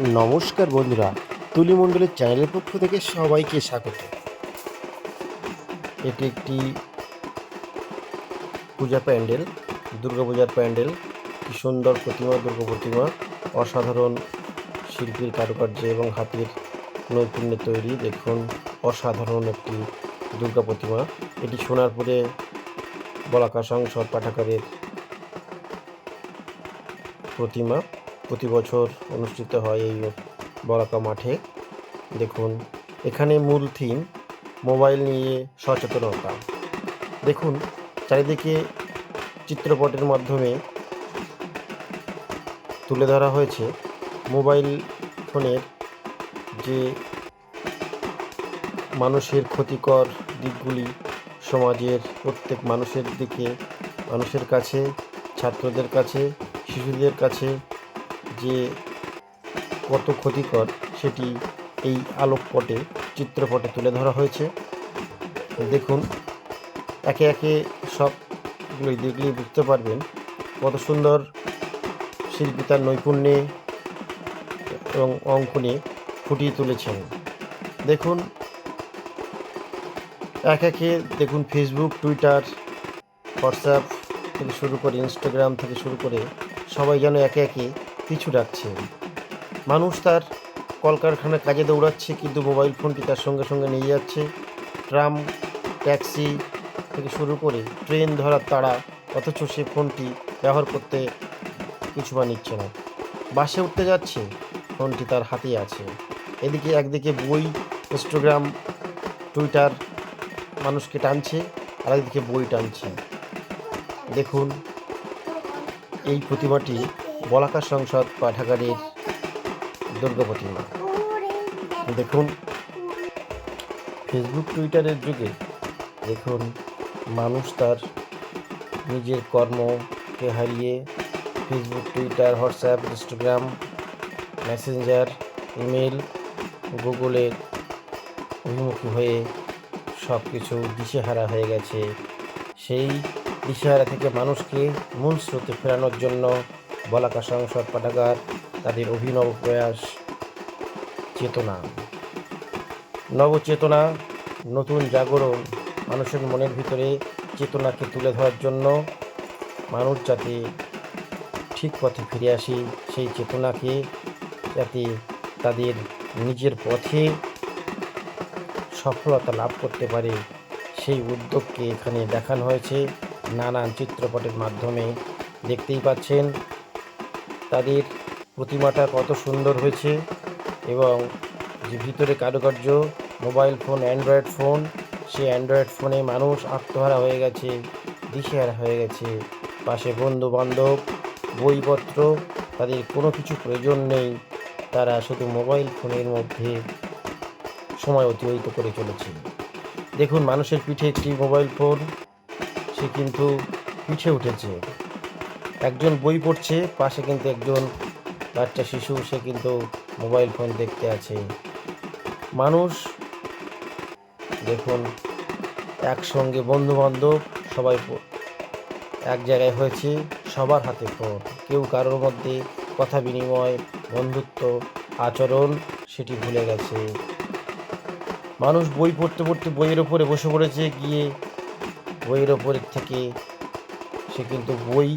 নমস্কার বন্ধুরা, তুলি মণ্ডলের চ্যানেলের পক্ষ থেকে সবাইকে স্বাগত। এটি একটি পূজা প্যান্ডেল দুর্গাপূজার প্যান্ডেল, কি সুন্দর প্রতিমা, দুর্গা প্রতিমা, অসাধারণ শিল্পীর কারুকার্য এবং হাতের নৈপুণ্যে তৈরি, দেখুন, অসাধারণ একটি দুর্গা প্রতিমা। এটি সোনারপুরে বলাকা সংসদ পাঠাগারের প্রতিমা। প্রতি বছর অনুষ্ঠিত হয় এই বরাকা মাঠে। দেখুন, এখানে মূল থিম মোবাইল নিয়ে সচেতনতা। দেখুন, চারিদিকে চিত্রপটের মাধ্যমে তুলে ধরা হয়েছে মোবাইল ফোনের যে মানুষের ক্ষতিকর দিকগুলি, সমাজের প্রত্যেক মানুষের দিকে, মানুষের কাছে, ছাত্রদের কাছে, শিশুদের কাছে যে কত ক্ষতিকর সেটি এই আলোকপটে, চিত্রপটে তুলে ধরা হয়েছে। দেখুন, একে একে সবগুলোই দেখলেই বুঝতে পারবেন কত সুন্দর শিল্পী তার নৈপুণ্যে এবং অঙ্কনে ফুটিয়ে তুলেছেন। দেখুন, এক একে দেখুন ফেসবুক টুইটার হোয়াটসঅ্যাপ থেকে শুরু করে ইনস্টাগ্রাম থেকে শুরু করে সবাই যেন একে একে পিছু ডাকছে। মানুষ তার কলকারখানার কাজে দৌড়াচ্ছে, কিন্তু মোবাইল ফোনটি তার সঙ্গে সঙ্গে নিয়ে যাচ্ছে। ট্রাম, ট্যাক্সি থেকে শুরু করে ট্রেন ধরার তাড়া, অথচ সে ফোনটি ব্যবহার করতে কিছু বা নিচ্ছে না। বাসে উঠতে যাচ্ছে, ফোনটি তার হাতেই আছে। এদিকে একদিকে বই, ইনস্টাগ্রাম, টুইটার মানুষকে টানছে আর একদিকে বই টানছে। দেখুন, এই প্রতিমাটি বলাকা সংসদ পাঠাগারের দুর্গা প্রতিমা। দেখুন ফেসবুক টুইটারের যুগে দেখুন, মানুষ তার নিজের কর্মকে হারিয়ে Facebook Twitter WhatsApp Instagram Messenger email গুগলের অভিমুখী হয়ে সব কিছু দিশেহারা হয়ে গেছে। সেই দিশেহারা থেকে মানুষকে মূল স্রোতে ফেরানোর জন্য বলাকা সংসদ, পাঠাগার, তাদের অভিনব প্রয়াস, চেতনা। নবচেতনা, নতুন জাগরণ, মানুষের মনের ভিতরে চেতনাকে তুলে ধরার জন্য মানুষ যাতে ঠিক পথে ফিরে আসি, সেই চেতনাকে যাতে তাদের নিজের পথে সফলতা লাভ করতে পারে, সেই উদ্যোগকে এখানে দেখানো হয়েছে। নানান চিত্রপটের মাধ্যমে দেখতেই পাচ্ছেন। তাদের প্রতিমাটা কত সুন্দর হয়েছে এবং যে ভিতরে কারুকার্য, মোবাইল ফোন, অ্যান্ড্রয়েড ফোন, সেই অ্যান্ড্রয়েড ফোনে মানুষ আত্মহারা হয়ে গেছে, দিশেহারা হয়ে গেছে। পাশে বন্ধু বান্ধব বইপত্র, তাদের কোনো কিছু প্রয়োজন নেই, তারা শুধু মোবাইল ফোনের মধ্যে সময় অতিবাহিত করে চলেছে। দেখুন, মানুষের পিঠে একটি মোবাইল ফোন, সে কিন্তু পিঠে উঠেছে। একজন বই পড়ছে, পাশে কিন্তু একজন বাচ্চা শিশু, সে কিন্তু মোবাইল ফোন দেখতে আছে। মানুষ, দেখুন, একসঙ্গে বন্ধু বান্ধব সবাই এক জায়গায় হয়েছে, সবার হাতে ফোন। কেউ কারোর মধ্যে কথা বিনিময়, বন্ধুত্ব, আচরণ, সেটি ভুলে গেছে। মানুষ বই পড়তে পড়তে বইয়ের ওপরে বসে পড়েছে, গিয়ে বইয়ের ওপরের থেকে সে কিন্তু বই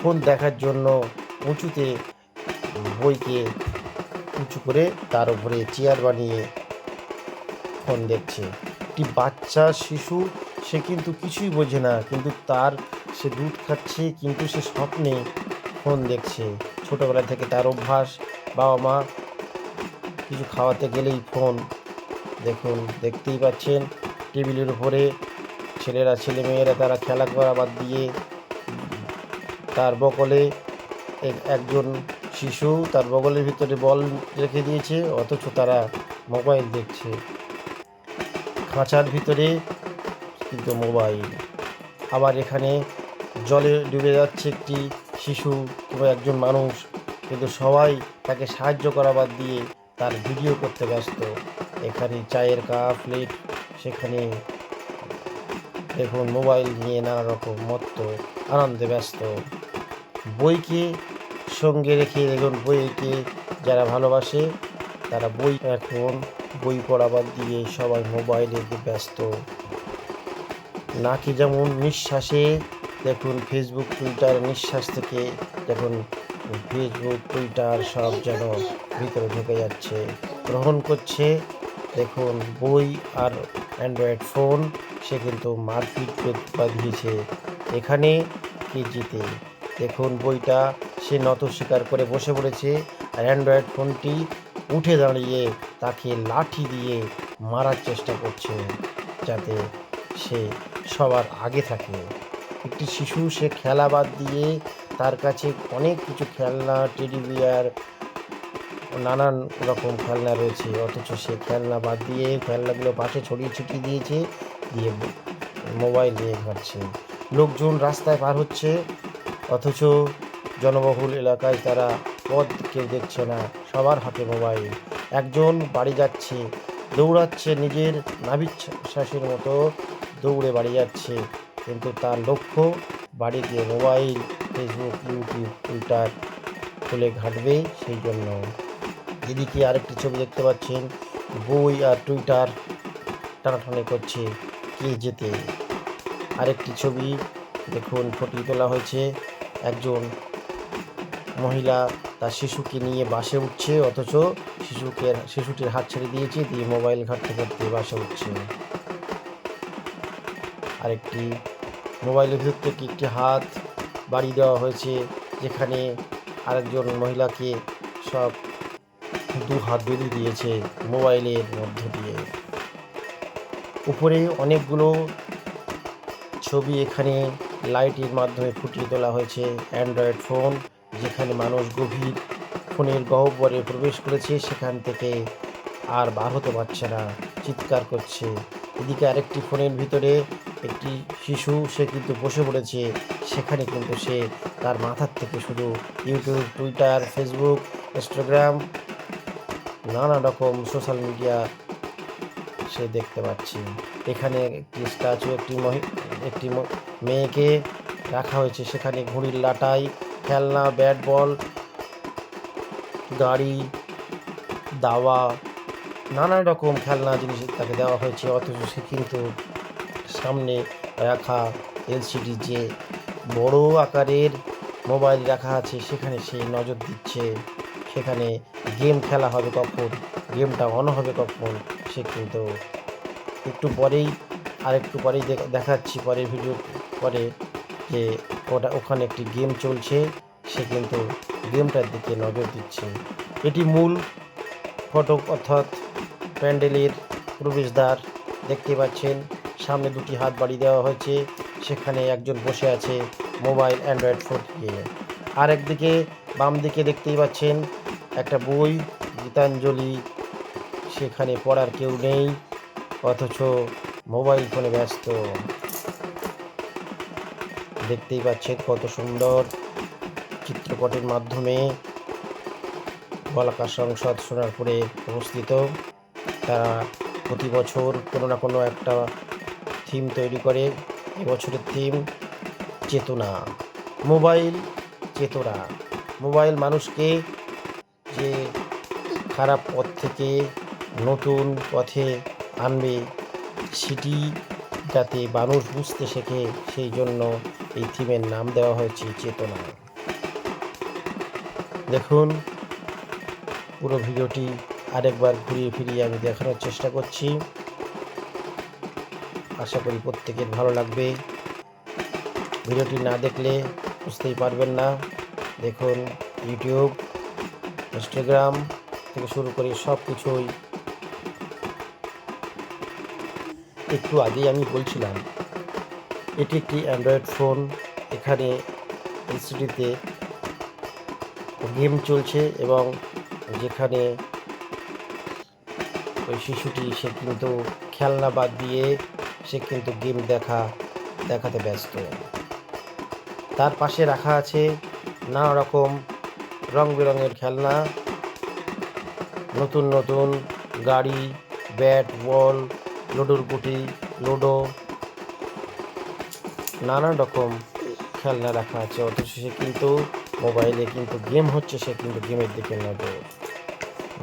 ফোন দেখার জন্য উঁচুতে বইকে উঁচু করে তার উপরে চেয়ার বানিয়ে ফোন দেখছে। একটি বাচ্চা, শিশু, সে কিন্তু কিছুই বোঝে না, কিন্তু তার সে দুধ খাচ্ছে, কিন্তু সে স্বপ্নে ফোন দেখছে। ছোটোবেলা থেকে তার অভ্যাস, বাবা মা কিছু খাওয়াতে গেলেই ফোন দেখুন, দেখতেই পাচ্ছেন। টেবিলের উপরে ছেলেরা ছেলে মেয়েরা তারা খেলা করা বাদ দিয়ে তার বকলে এক- একজন শিশু তার বগলের ভিতরে বল রেখে দিয়েছে, অথচ তারা মোবাইল দেখছে। খাঁচার ভিতরে কিন্তু মোবাইল। আবার এখানে জলে ডুবে যাচ্ছে একটি শিশু কিংবা একজন মানুষ, কিন্তু সবাই তাকে সাহায্য করা বাদ দিয়ে তার ভিডিও করতে ব্যস্ত। এখানে চায়ের কাপ, প্লেট, সেখানে দেখুন মোবাইল নিয়ে নানা রকম মত্ত, আনন্দে ব্যস্ত। বইকে সঙ্গে রেখে দেখুন, বইকে যারা ভালোবাসে, তারা বই এখন বই পড়া বাদ দিয়ে সবাই মোবাইলে ব্যস্ত। নাকি যেমন নিঃশ্বাসে দেখুন ফেসবুক টুইটার নিঃশ্বাস থেকে দেখুন ফেসবুক টুইটার সব যেন ভিতরে ঢুকে যাচ্ছে। গ্রহণ করছে, দেখুন, বই আর অ্যান্ড্রয়েড ফোন সে কিন্তু মারপিট বাঁধিয়েছে এখানে কে জিতে? দেখুন, বইটা সে নত স্বীকার করে বসে পড়েছে আর অ্যান্ড্রয়েড ফোনটি উঠে দাঁড়িয়ে তাকে লাঠি দিয়ে মারার চেষ্টা করছে যাতে সে সবার আগে থাকে। একটি শিশু, সে খেলা বাদ দিয়ে তার কাছে অনেক কিছু খেলনা, টেডি বিয়ার, নানান রকম খেলনা রয়েছে। অথচ সে খেলনা বাদ দিয়ে খেলনাগুলো পাশে ছড়িয়ে ছিটিয়ে দিয়েছে, দিয়ে মোবাইল নিয়ে ঘাটছে। লোকজন রাস্তায় পার হচ্ছে। অথচ জনবহুল এলাকায় তারা পথ কেউ দেখছে না। সবার হাতে মোবাইল। একজন বাড়ি যাচ্ছে, দৌড়াচ্ছে নিজের নাভিশ্বাসের মতো দৌড়ে বাড়ি যাচ্ছে। কিন্তু তার লক্ষ্য, বাড়ি গিয়ে মোবাইল ফেসবুক ইউটিউব টুইটার খুলে ঘাটবে সেই জন্য। এদিকে আরেকটি ছবি দেখতে পাচ্ছেন। বই আর টুইটার টানাটানি করছে কে যেতে। আরেকটি ছবি দেখুন, ফুটিয়ে তোলা হয়েছে। একজন মহিলা তার শিশুকে নিয়ে বাসে উঠছে, অথচ শিশুকে শিশুটির হাত ছেড়ে দিয়েছে, দিয়ে মোবাইল ঘাটতে ঘাটতে বাসে উঠছে। আরেকটি মোবাইলের ভিতর থেকে একটি হাত বাড়ি দেওয়া হয়েছে, যেখানে আরেকজন মহিলাকে সব দু হাত বেঁধে দিয়েছে মোবাইলের মধ্য দিয়ে। উপরে অনেকগুলো ছবি এখানে লাইটের মাধ্যমে ফুটিয়ে তোলা হয়েছে অ্যান্ড্রয়েড ফোন, যেখানে মানুষ গভীর ফোনের গহ্বরে প্রবেশ করেছে, সেখান থেকে আর বার হতে পারছে না, চিৎকার করছে। এদিকে আরেকটি ফোনের ভিতরে একটি শিশু, সে কিন্তু বসে পড়েছে। সেখানে কিন্তু সে তার মাথার থেকে শুধু ইউটিউব, টুইটার, ফেসবুক, ইনস্টাগ্রাম, নানা রকম সোশ্যাল মিডিয়া সে দেখতে পাচ্ছি। এখানে একটি স্ট্যাচু, একটি একটি মেয়েকে রাখা হয়েছে। সেখানে ঘুড়ির লাটাই, খেলনা, ব্যাট বল, গাড়ি, দাওয়া, নানা রকম খেলনা জিনিস তাকে দেওয়া হয়েছে। অথচ সে কিন্তু সামনে রাখা এলসিডি যে বড় আকারের মোবাইল রাখা আছে, সেখানে সে নজর দিচ্ছে। সেখানে গেম খেলা হবে কখন? গেমটা অন হবে কখন? সে কিন্তু একটু পরেই আর একটু পরেই দেখ- দেখাচ্ছি পরের ভিডিও পরে যে ওটা ওখানে একটি গেম চলছে, সে কিন্তু গেমটার দিকে নজর দিচ্ছে। এটি মূল ফটক অর্থাৎ প্যান্ডেলের প্রবেশদ্বার। দেখতে পাচ্ছেন, সামনে দুটি হাত বাড়ি দেওয়া হয়েছে, সেখানে একজন বসে আছে মোবাইল অ্যান্ড্রয়েড ফোন নিয়ে। আর একদিকে বাম দিকে দেখতেই পাচ্ছেন, একটা বই, গীতাঞ্জলি, সেখানে পড়ার কেউ নেই, অথচ মোবাইল ফোনে ব্যস্ত। দেখতেই পাচ্ছেন কত সুন্দর চিত্রপটের মাধ্যমে বলাকা সংসদ সোনারপুরে অবস্থিত। তারা প্রতি বছর কোনো না কোনো একটা থিম তৈরি করে। এবছরের থিম চেতনা, মোবাইল চেতনা। মোবাইল মানুষকে যে খারাপ পথ থেকে নতুন পথে আনবে, সেটি যাতে মানুষ বুঝতে শেখে, সেই জন্য এই থিমের নাম দেওয়া হয়েছে চেতনা। দেখুন, পুরো ভিডিওটি আরেকবার ঘুরিয়ে ফিরিয়ে আমি দেখানোর চেষ্টা করছি। আশা করি প্রত্যেকের ভালো লাগবে। ভিডিওটি না দেখলে বুঝতেই পারবেন না। দেখুন, ইউটিউব, ইনস্টাগ্রাম থেকে শুরু করে সব কিছুই একটু আগেই আমি বলছিলাম, এটি একটি অ্যান্ড্রয়েড ফোন এখানে এলসিডিতে গেম চলছে এবং যেখানে ওই শিশুটি, সে কিন্তু খেলনা বাদ দিয়ে সে কিন্তু গেম দেখা, দেখাতে ব্যস্ত। তার পাশে রাখা আছে নানা রকম রং বেরঙের খেলনা, নতুন নতুন গাড়ি ব্যাট বল লুডোর গুটি, লুডো, নানান রকম খেলনা রাখা আছে। অথচ সে কিন্তু মোবাইলে কিন্তু গেম হচ্ছে, সে কিন্তু গেমের দিকে নজর।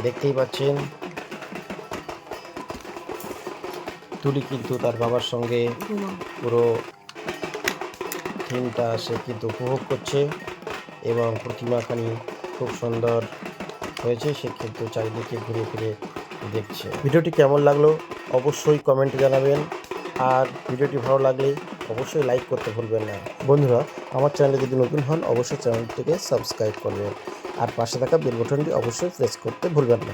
দেখতেই পাচ্ছেন, তুলি কিন্তু তার বাবার সঙ্গে পুরো থিমটা সে কিন্তু উপভোগ করছে এবং প্রতিমাখানি খুব সুন্দর হয়েছে, সে কিন্তু চারিদিকে ঘুরে ফিরে দেখছে। ভিডিওটি কেমন লাগল? অবশ্যই কমেন্টে জানাবেন। আর ভিডিওটি ভালো লাগলে অবশ্যই লাইক করতে ভুলবেন না। বন্ধুরা, আমার চ্যানেলে যদি নতুন হন, অবশ্যই চ্যানেলটিকে সাবস্ক্রাইব করবেন। আর পাশে থাকা বেল বটনটি অবশ্যই প্রেস করতে ভুলবেন না।